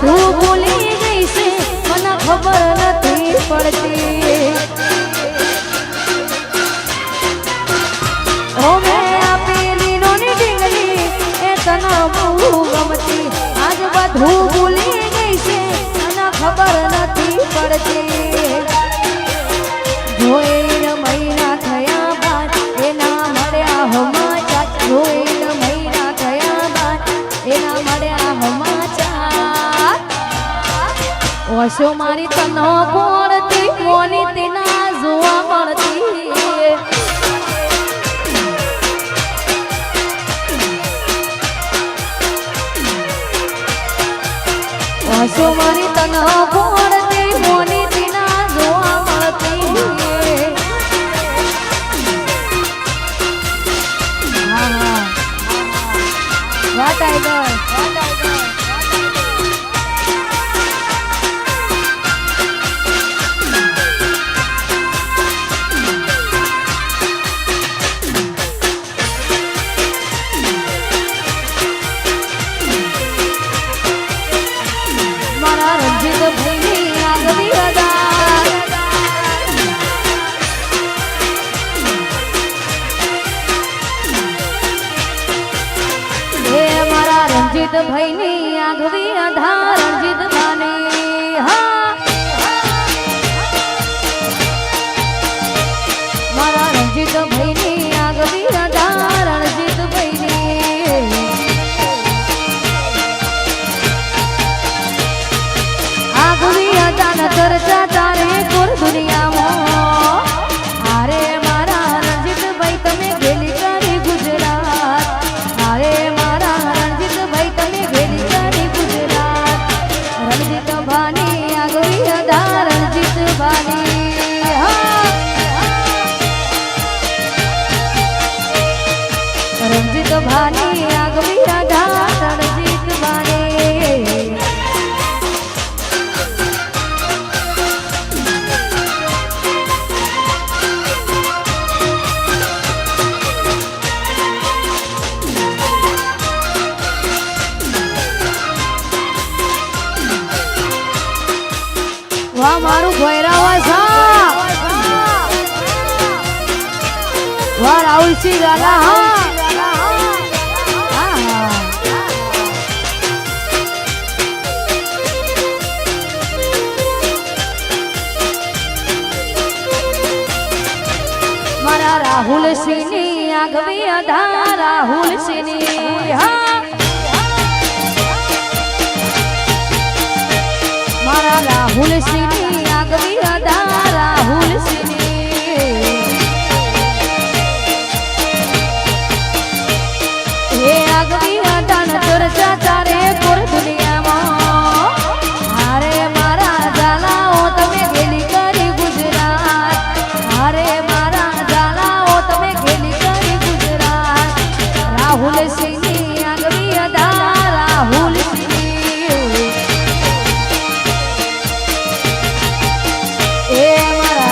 તું ભૂલી ગઈ છે, મને ખબર નથી પડતી. હવે આપેલી નોની ડીંગલી એ તને બહુ ગમતી. આજ બધું ભૂલી ગઈ છે, મને ખબર નથી પડતી. જોઈ મહિના થયા બાદ, એના મળ્યા હમા જોઈ મહિના થયા બાદ, એના મળ્યા હમા ઓશો મારી તનો કોણતી મોની તેના જોવા મળતી? ઓશો મારી તનો અધા રાહુલ સિંહની આગવી અધા રાહુલ સિંહની મારા રાહુલ સિંહની આગવી અધા રાહુલ સિંહની એ આગવી અદાન દુર્જા તારે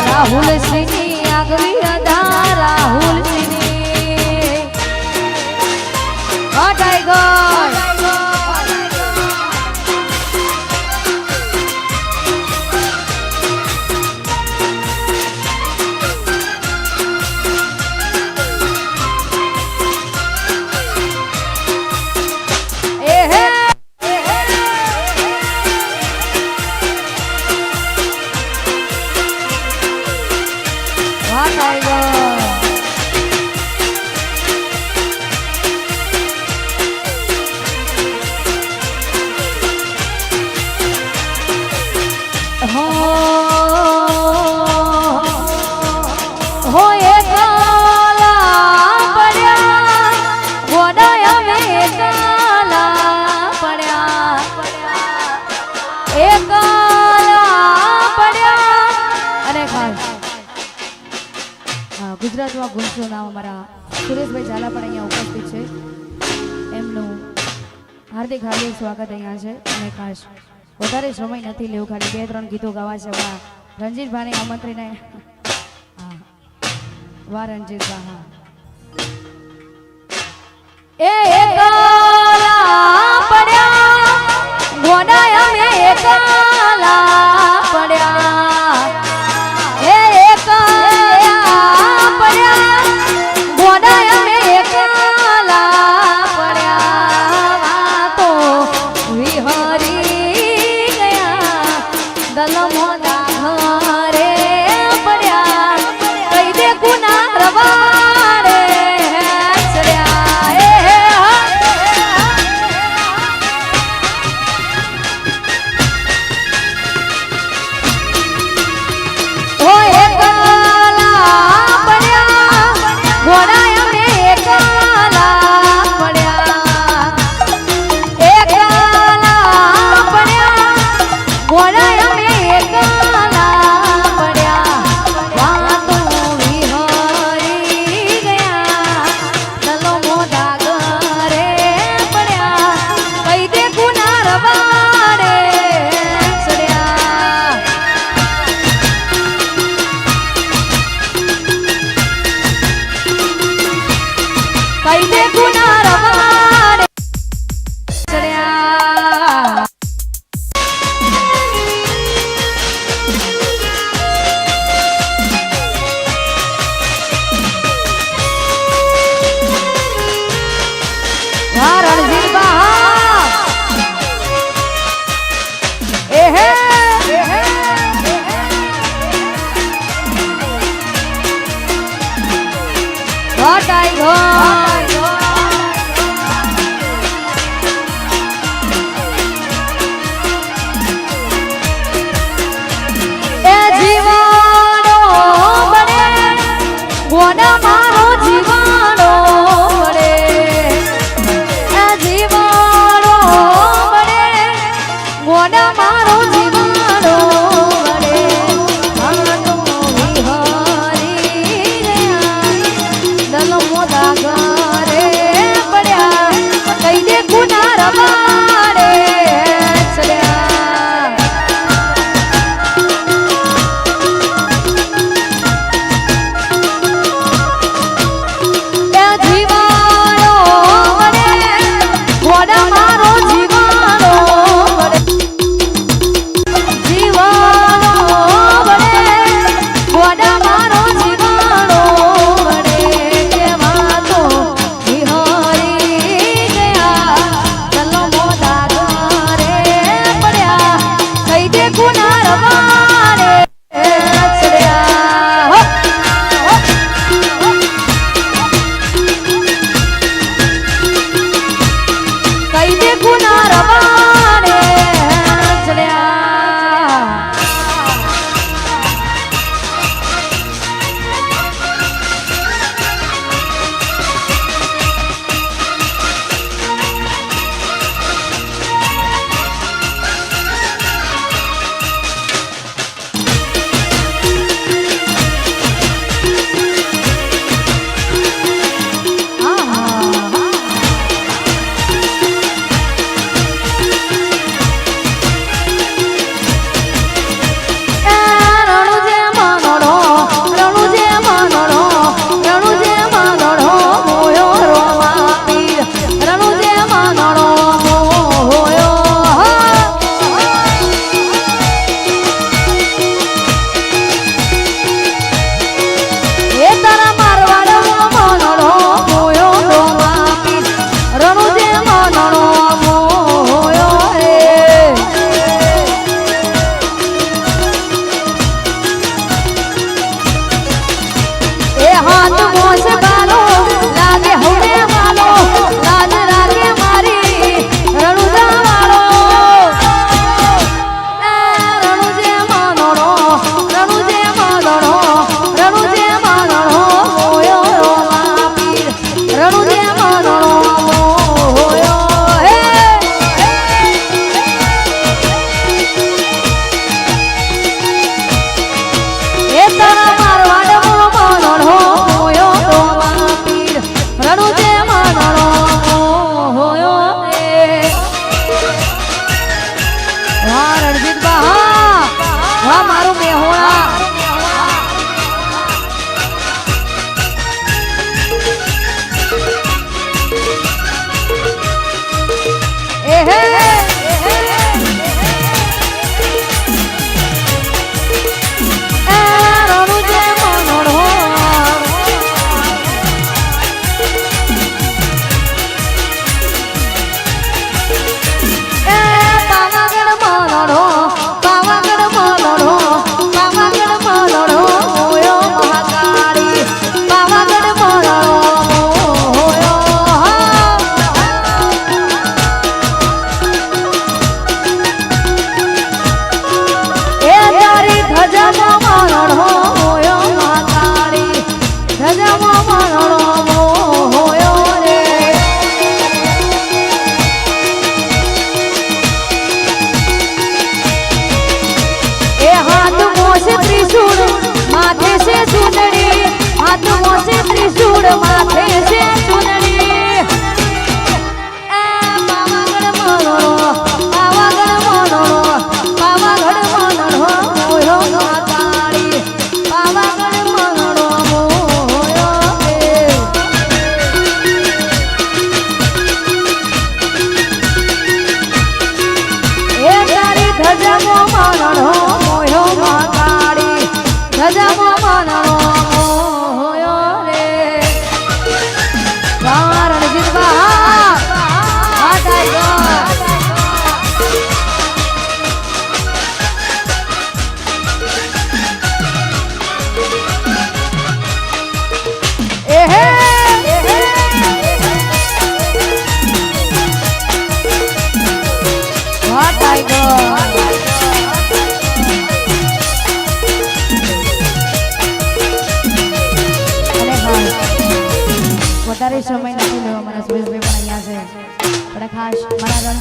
રાહુલ ગુજરાતમાં ગુંજતું નામ અમારા સુરેશભાઈ ઝાલા પણ અહીંયા ઉપસ્થિત છે. એમનું હાર્દિક હાર્દિક સ્વાગત અહીંયા છે. અને ખાસ વધારે સમય નથી લેવું, ખાલી બે ત્રણ ગીતો ગાવા છે. વાહ. રણજીતભાઈને આમંત્રીને. વા વાહ રણજીતભા હા. એ પડ્યા પડ્યા.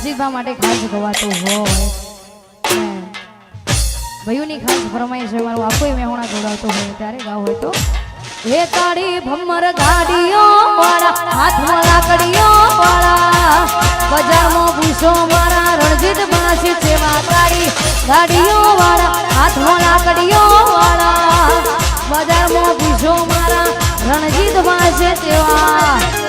રસિકભા માટે ખાસ ગવાતું હોય. ભયુની ખાસ ફરમાઈશ હોય મારું આખું મેહોણા ગોડાવતું હોય, ત્યારે ગાવ હોય તો. હે તાળી ભમર ગાડીઓ વાળા હાથમાં લાકડીઓ વાળા બજારમાં ભૂસો મારા, રણજીત બનાસી સેવા તાળી ગાડીઓ વાળા હાથમાં લાકડીઓ વાળા બજારમાં ભૂસો મારા, રણજીત બનાસે તેવા